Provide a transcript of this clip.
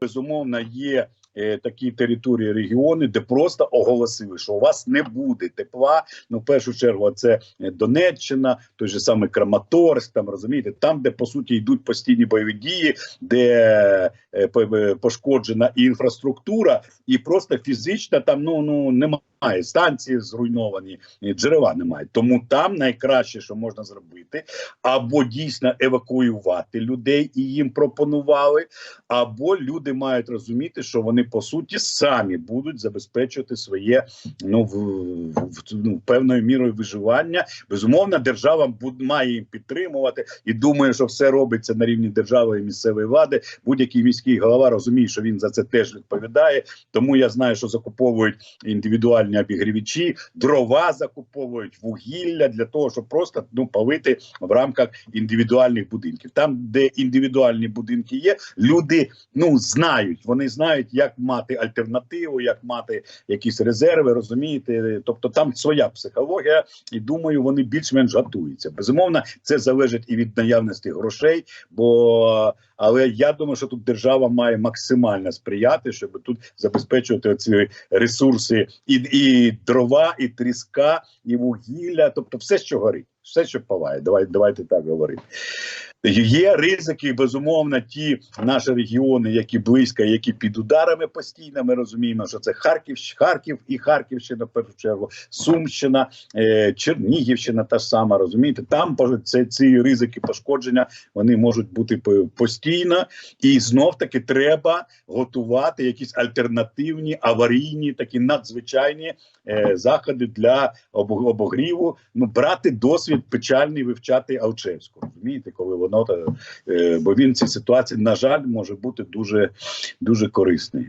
безумовно є е, такі території регіони, де просто оголосили, що у вас не буде тепла. Ну, в першу чергу, це е, Донеччина, той же самий Краматорськ, там розумієте, там, де по суті йдуть постійні бойові дії, де е, е, пошкоджена інфраструктура, і просто фізично там ну ну немає. Станції зруйновані, джерела немає. Тому там найкраще, що можна зробити, або дійсно евакуювати людей і їм пропонували, або люди мають розуміти, що вони по суті самі будуть забезпечувати своє ну в, в, ну, певною мірою виживання. Безумовно, держава буд, має їм підтримувати і думає, що все робиться на рівні держави і місцевої влади. Будь-який міський голова розуміє, що він за це теж відповідає. Тому я знаю, що закуповують індивідуальні обігрівачі, дрова закуповують вугілля для того, щоб просто ну палити в рамках індивідуальних будинків. Там, де індивідуальні будинки є, люди ну знають, вони знають, як мати альтернативу, як мати якісь резерви, розумієте? Тобто там своя психологія, і думаю, вони більш-менш готуються. Безумовно, це залежить і від наявності грошей, бо але я думаю, що тут держава має максимально сприяти, щоб тут забезпечувати ці ресурси і, і дрова, і тріска, і вугілля, тобто все, що горить, все, що палає. Давай, давайте так говорити. Є ризики, безумовно, ті наші регіони, які близько, які під ударами постійно. Ми розуміємо, що це Харків, Харків і Харківщина, в першу чергу, Сумщина, е, Чернігівщина, та ж сама розумієте. Там це ці ризики пошкодження вони можуть бути по- постійно, і знов таки треба готувати якісь альтернативні аварійні, такі надзвичайні е, заходи для обо- обогріву. Ну брати досвід печальний вивчати Алчевську. Розумієте, коли воно бо він в цій ситуації, на жаль, може бути дуже дуже корисний.